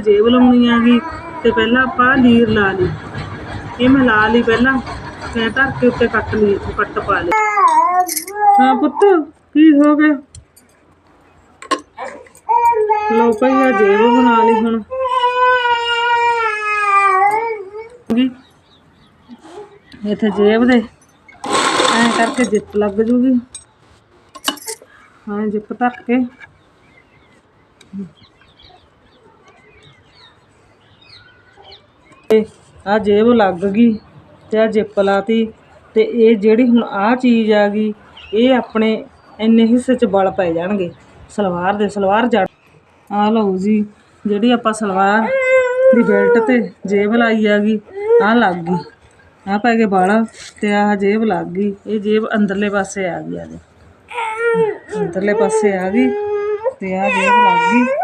ਜੇਬ ਲਾਉਣੀ ਆਗੀ ਤੇ ਪਹਿਲਾਂ ਆਪਾਂ ਲੀਰ ਲਾ ਲਈ। ਇਹ ਮੈਂ ਲਾ ਲਈ ਪਹਿਲਾਂ। ਮੈਂ ਧਰ ਕੇ ਉੱਤੇ ਕੱਟ ਲਈ, ਕੱਟ ਪਾ ਲਈ। ਹਾਂ ਪੁੱਤ, ਕੀ ਹੋ ਗਿਆ? ਲੋ ਭਾਈ ਆ ਜੇਬ ਬਣਾ ਲਈ ਹੁਣ। ਜੀ। ਇੱਥੇ ਜੇਬ ਦੇ। ਐਂ ਕਰਕੇ ਜਿੱਪ ਲੱਗ ਜੂਗੀ। ਹਾਂ, ਜਿੱਪ ਧਰ ਕੇ। ਆ ਜੇਬ ਲੱਗ ਗਈ ਤੇ ਆ ਜਿੱਪ ਲਾਤੀ ਤੇ ਇਹ ਜਿਹੜੀ ਹੁਣ ਆ ਚੀਜ਼ ਆ ਗਈ, ਇਹ ਆਪਣੇ ਇੰਨੇ ਹਿੱਸੇ ਚ ਬਲ ਪੈ ਜਾਣਗੇ। ਸਲਵਾਰ ਦੇ, ਸਲਵਾਰ ਜੜ। ਆ ਲਓ ਜੀ, ਜਿਹੜੀ ਆਪਾਂ ਸਲਵਾਰ ਦੀ ਬੈਲਟ ਤੇ ਜੇਬ ਲਾਈ ਆ ਗਈ ਆ ਲੱਗ ਗਈ। ਆ ਪੈ ਗਏ ਬਾਲ ਤੇ ਆ ਜੇਬ ਲੱਗ ਗਈ। ਇਹ ਜੇਬ ਅੰਦਰਲੇ ਪਾਸੇ ਆ ਗਈ ਆ ਦੇ ਅੰਦਰਲੇ ਪਾਸੇ ਆ ਗਈ ਤੇ ਆ ਜੇਬ ਲੱਗ ਗਈ।